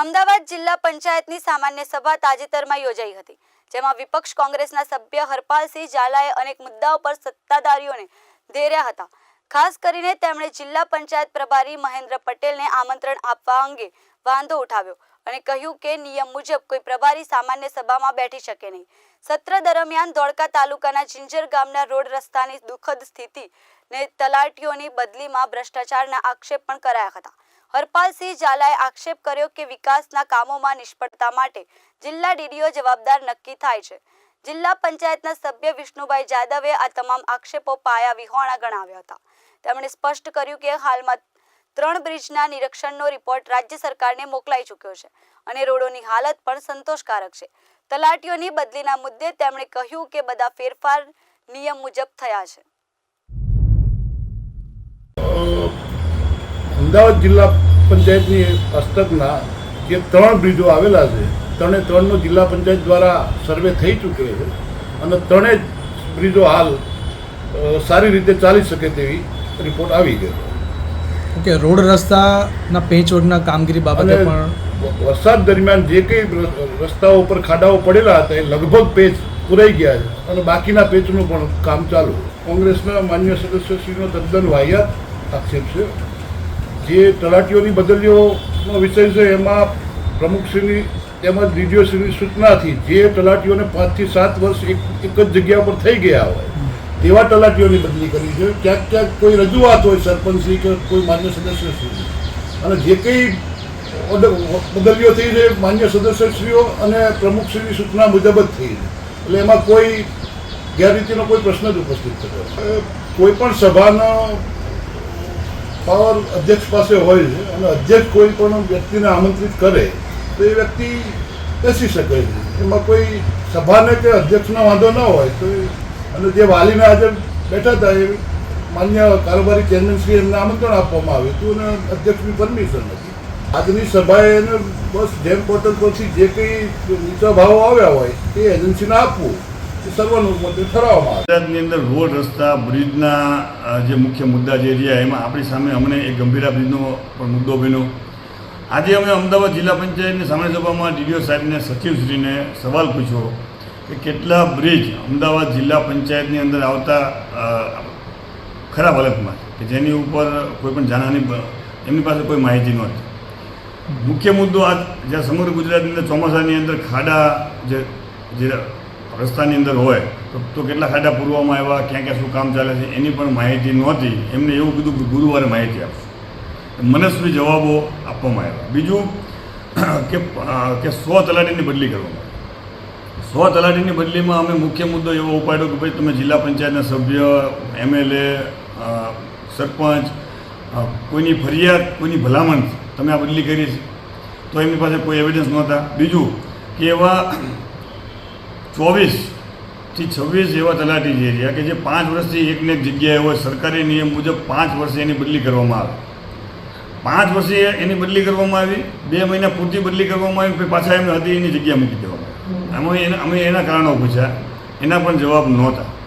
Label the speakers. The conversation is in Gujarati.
Speaker 1: અમદાવાદ જિલ્લા પંચાયતની સામાન્ય સભા તાજેતરમાં યોજાઈ હતી, જેમાં વિપક્ષ કોંગ્રેસના સભ્ય હરપાલસિંહ ઝાલાએ અનેક મુદ્દાઓ પર સત્તાધારીઓને ધેર્યા હતા. ખાસ કરીને તેમણે જિલ્લા પંચાયત પ્રભારી મહેન્દ્ર પટેલને આમંત્રણ આપવા અંગે વાંધો ઉઠાવ્યો અને કહ્યું કે નિયમ મુજબ કોઈ પ્રભારી સામાન્ય સભામાં બેઠી શકે નહીં. સત્ર દરમિયાન ધોળકા તાલુકાના જિંજર ગામના રોડ રસ્તાની દુઃખદ સ્થિતિ ને તલાટીઓની બદલીમાં ભ્રષ્ટાચારના આક્ષેપ પણ કરાયા હતા. હરપાલસિંહ ઝાલાએ આક્ષેપ કર્યો કે વિકાસના કામોમાં નિષ્ફળતા માટે જિલ્લા ડીડીઓ જવાબદાર નક્કી થાય છે. જિલ્લા પંચાયતના સભ્ય વિષ્ણુભાઈ જાદવે આ તમામ આક્ષેપો પાયા વિહોણા ગણાવ્યા હતા. તેમણે સ્પષ્ટ કર્યું કે હાલમાં ત્રણ બ્રિજના નિરીક્ષણનો રિપોર્ટ રાજ્ય સરકારને મોકલાઈ ચૂક્યો છે અને રોડોની હાલત પણ સંતોષકારક છે. તલાટીઓની બદલીના મુદ્દે તેમણે કહ્યું કે બધા ફેરફાર નિયમ મુજબ થયા છે.
Speaker 2: અમદાવાદ જિલ્લા પંચાયતની હસ્તકના જે ત્રણ બ્રિજો આવેલા છે ત્રણે ત્રણનો જિલ્લા પંચાયત દ્વારા સર્વે થઈ ચૂક્યો છે અને ત્રણેય બ્રિજો હાલ સારી રીતે ચાલી શકે તેવી રિપોર્ટ આવી ગયો
Speaker 3: ઓકે રોડ રસ્તાના પેચવર્કના કામગીરી બાબતે પણ
Speaker 2: વરસાદ દરમિયાન જે કંઈ રસ્તાઓ ઉપર ખાડાઓ પડેલા હતા એ લગભગ પેચ પુરાઈ ગયા છે અને બાકીના પેચનું પણ કામ ચાલુ કોંગ્રેસના માન્ય સદસ્યશ્રીનો તદ્દન વાહિયાત આક્ષેપ છે. જે તલાટીઓની બદલીઓનો વિષય છે, એમાં પ્રમુખશ્રીની તેમજ ડીડીઓશ્રીની સૂચનાથી જે તલાટીઓને પાંચથી સાત વર્ષ એક એક જ જગ્યા પર થઈ ગયા હોય, તેવા તલાટીઓની બદલી કરી છે ક્યાંક ક્યાંક કોઈ રજૂઆત હોય સરપંચશ્રી કે કોઈ માન્ય સદસ્યશ્રી અને જે કંઈ બદલીઓ થઈ છે, માન્ય સદસ્યશ્રીઓ અને પ્રમુખશ્રીની સૂચના મુજબ જ થઈ છે. એટલે એમાં કોઈ ગેરરીતિનો કોઈ પ્રશ્ન જ ઉપસ્થિત થતો નથી. કોઈ પણ સભાનો પાવર અધ્યક્ષ પાસે હોય છે અને અધ્યક્ષ કોઈ પણ વ્યક્તિને આમંત્રિત કરે, તો એ વ્યક્તિ બેસી શકે છે. એમાં કોઈ સભાને કે અધ્યક્ષનો વાંધો ન હોય, તો અને જે વાલીને આજે બેઠા હતા, એ માન્ય કારોબારી ચેરમેનશ્રી એમને આમંત્રણ આપવામાં આવ્યું હતું અને અધ્યક્ષની પરમિશન હતી. આજની સભાએ એને બસ જેમ પોર્ટલ પરથી જે કંઈ નીચા ભાવો આવ્યા હોય, એ એજન્સીને આપવું.
Speaker 4: ગુજરાતની અંદર રોડ રસ્તા, બ્રિજના જે મુખ્ય મુદ્દા જે રહ્યા, એમાં આપણી સામે અમને એક ગંભીરા બ્રિજનો પણ મુદ્દો બન્યો. આજે અમે અમદાવાદ જિલ્લા પંચાયતની સામાન્ય સભામાં ડીડીઓ સાહેબને, સચિવશ્રીને સવાલ પૂછ્યો કે કેટલા બ્રિજ અમદાવાદ જિલ્લા પંચાયતની અંદર આવતા ખરાબ હાલતમાં કે જેની ઉપર કોઈ પણ બ- એમની પાસે કોઈ માહિતી નહોતી. મુખ્ય મુદ્દો આ જ્યાં સમગ્ર ગુજરાતની અંદર ચોમાસાની અંદર ખાડા, જે જે રસ્તાની અંદર હોય, તો કેટલા ખાડા પૂરવામાં આવ્યા, ક્યાં ક્યાં શું કામ ચાલે છે, એની પણ માહિતી નહોતી. એમને એવું કીધું કે ગુરુવારે માહિતી આપશે મનસ્વી જવાબો આપવામાં આવ્યા. બીજું કે કે સો તલાટીની બદલી કરવામાં સો તલાટીની બદલીમાં અમે મુખ્ય મુદ્દો એવો ઉપાડ્યો કે ભાઈ, તમે જિલ્લા પંચાયતના સભ્ય, એમએલએ સરપંચ કોઈની ફરિયાદ, કોઈની ભલામણ, તમે આ બદલી કરી છે. તો એમની પાસે કોઈ એવિડન્સ નહોતા. બીજું કે એવા ચોવીસથી છવ્વીસ એવા તલાટી જે રહ્યા કે જે પાંચ વર્ષથી એકને એક જગ્યાએ હોય સરકારી નિયમ મુજબ પાંચ વર્ષે એની બદલી કરવામાં આવે. પાંચ વર્ષે એની બદલી કરવામાં આવી બે મહિના પૂરતી બદલી કરવામાં આવી પછી પાછા એમને હતી એની જગ્યા મૂકી દેવામાં આવી. અમે એના અમે એના કારણો પૂછ્યા. એના પણ જવાબ નહોતા.